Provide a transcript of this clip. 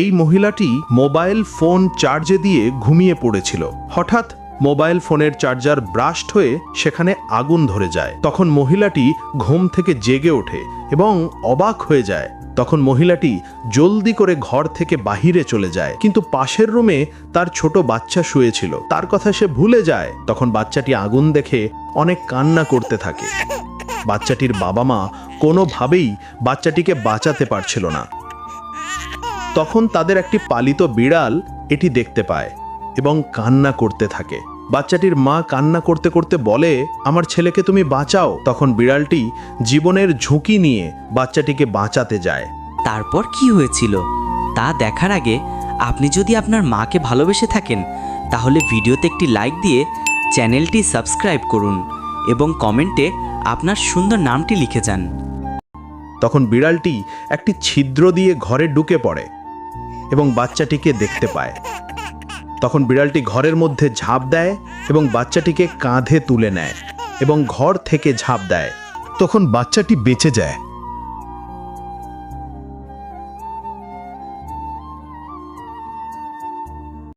এই মহিলাটি mobile phone চার্জে দিয়ে ঘুমিয়ে পড়েছিল। হঠাৎ মোবাইল ফোনের চার্জার ব্রাস্ট হয়ে সেখানে আগুন ধরে যায়। তখন মহিলাটি ঘুম থেকে জেগে ওঠে এবং অবাক হয়ে যায়। তখন মহিলাটি জলদি করে ঘর থেকে বাহিরে চলে যায়। কিন্তু পাশের রুমে তার ছোট বাচ্চা শুয়েছিল। তার কথা সে ভুলে যায়। তখন বাচ্চাটি আগুন দেখে অনেক কান্না করতে থাকে। বাচ্চাটির বাবা মা কোনোভাবেই বাচ্চাটিকে বাঁচাতে পারছিল না। তখন তাদের একটি পালিত বিড়াল এটি দেখতে পায় এবং কান্না করতে থাকে। বাচ্চাটির মা কান্না করতে করতে বলে আমার ছেলেকে তুমি বাঁচাও। তখন বিড়ালটি জীবনের ঝুঁকি নিয়ে বাচ্চাটিকে বাঁচাতে যায়। তারপর কি হয়েছিল? তা দেখার আগে আপনি যদি আপনার মাকে ভালোবেসে থাকেন তাহলে ভিডিওতে একটি লাইক দিয়ে চ্যানেলটি সাবস্ক্রাইব করুন এবং কমেন্টে আপনার সুন্দর নামটি লিখে যান। তখন বিড়ালটি একটি ছিদ্র দিয়ে ঘরে ঢুকে পড়ে। এবং বাচ্চাটিকে দেখতে পায়। তখন বিড়ালটি ঘরের মধ্যে ঝাঁপ দেয় এবং বাচ্চাটিকে কাঁধে তুলে নেয় এবং ঘর থেকে ঝাঁপ দেয়। তখন বাচ্চাটি বেঁচে যায়।